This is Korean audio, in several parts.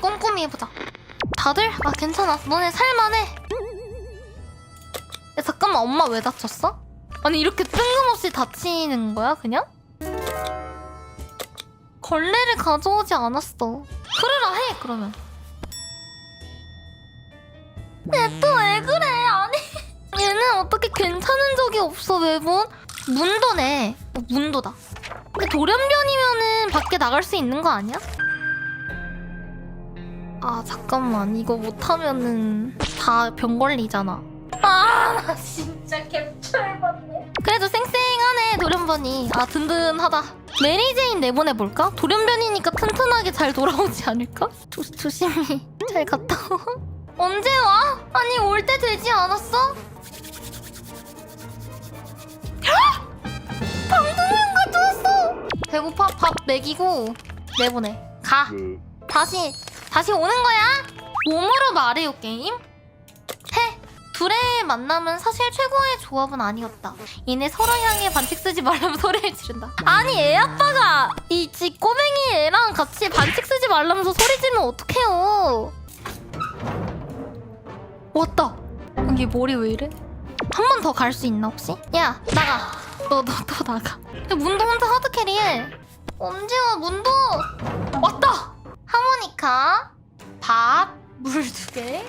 꼼꼼히 해보자. 다들? 아 괜찮아. 너네 살만해. 야 잠깐만 엄마 왜 다쳤어? 아니 이렇게 뜬금없이 다치는 거야 그냥? 걸레를 가져오지 않았어. 그래라 해 그러면. 얘 또 왜 그래? 아니 얘는 어떻게 괜찮은 적이 없어 매번? 문도네. 어, 문도다. 근데 돌연변이면은 밖에 나갈 수 있는 거 아니야? 아 잠깐만 이거 못하면은 다 병 걸리잖아. 아 나 진짜 개철받네. 그래도 쌩쌩하네 돌연변이. 아 든든하다. 메리제인 내보내볼까? 돌연변이니까 튼튼하게 잘 돌아오지 않을까? 조, 조심히 잘 갔다 와. 언제 와? 아니 올 때 되지 않았어? 방송용 가져왔어. 배고파 밥 먹이고 내보내. 가. 다시 다시 오는 거야. 몸으로 말해요 게임. 해. 둘의 만남은 사실 최고의 조합은 아니었다. 이내 서로 향해 반칙 쓰지 말라면 소리를 지른다. 아니 애 아빠가 이 지 꼬맹이 애랑 같이 반칙 쓰지 말라면서 소리 지르면 어떡해요. 왔다. 이게 머리 왜 이래? 한 번 더 갈 수 있나 혹시? 야 나가. 너 너 또 나가. 야, 문도 혼자 하드 캐리해. 와 문도? 왔다. 하모니카, 밥, 물 두 개.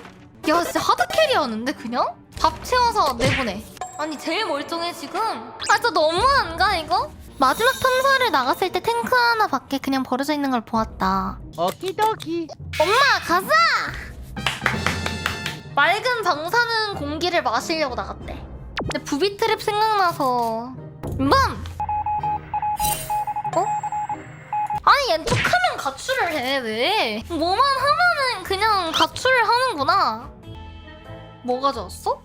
야 진짜 하드 캐리하는데 그냥? 밥 채워서 내보내. 아니 제일 멀쩡해 지금. 아 진짜 너무한가 이거? 마지막 탐사를 나갔을 때 탱크 하나 밖에 그냥 버려져 있는 걸 보았다. 오키도키 엄마 가자! 맑은 방사능 공기를 마시려고 나갔대. 근데 부비 트랩 생각나서 음! 툭하면 가출을 해 왜? 뭐만 하면은 그냥 가출을 하는구나. 뭐 가져왔어?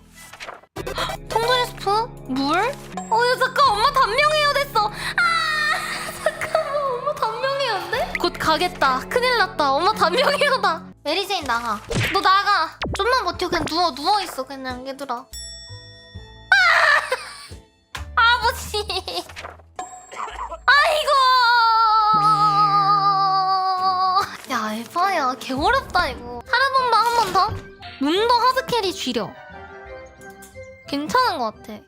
통조리 스프? 물? 어, 야, 잠깐 엄마 단명해야 됐어. 아, 잠깐만 엄마 단명해야 돼? 곧 가겠다. 큰일 났다. 엄마 단명해야다. 메리제인 나가. 너 나가. 좀만 버텨. 그냥 누워 누워 있어. 그냥 얘들아. 아, 아버지. 개 어렵다 이거. 더한번 더. 문도 하드캐리 쥐려. 괜찮은 것 같아.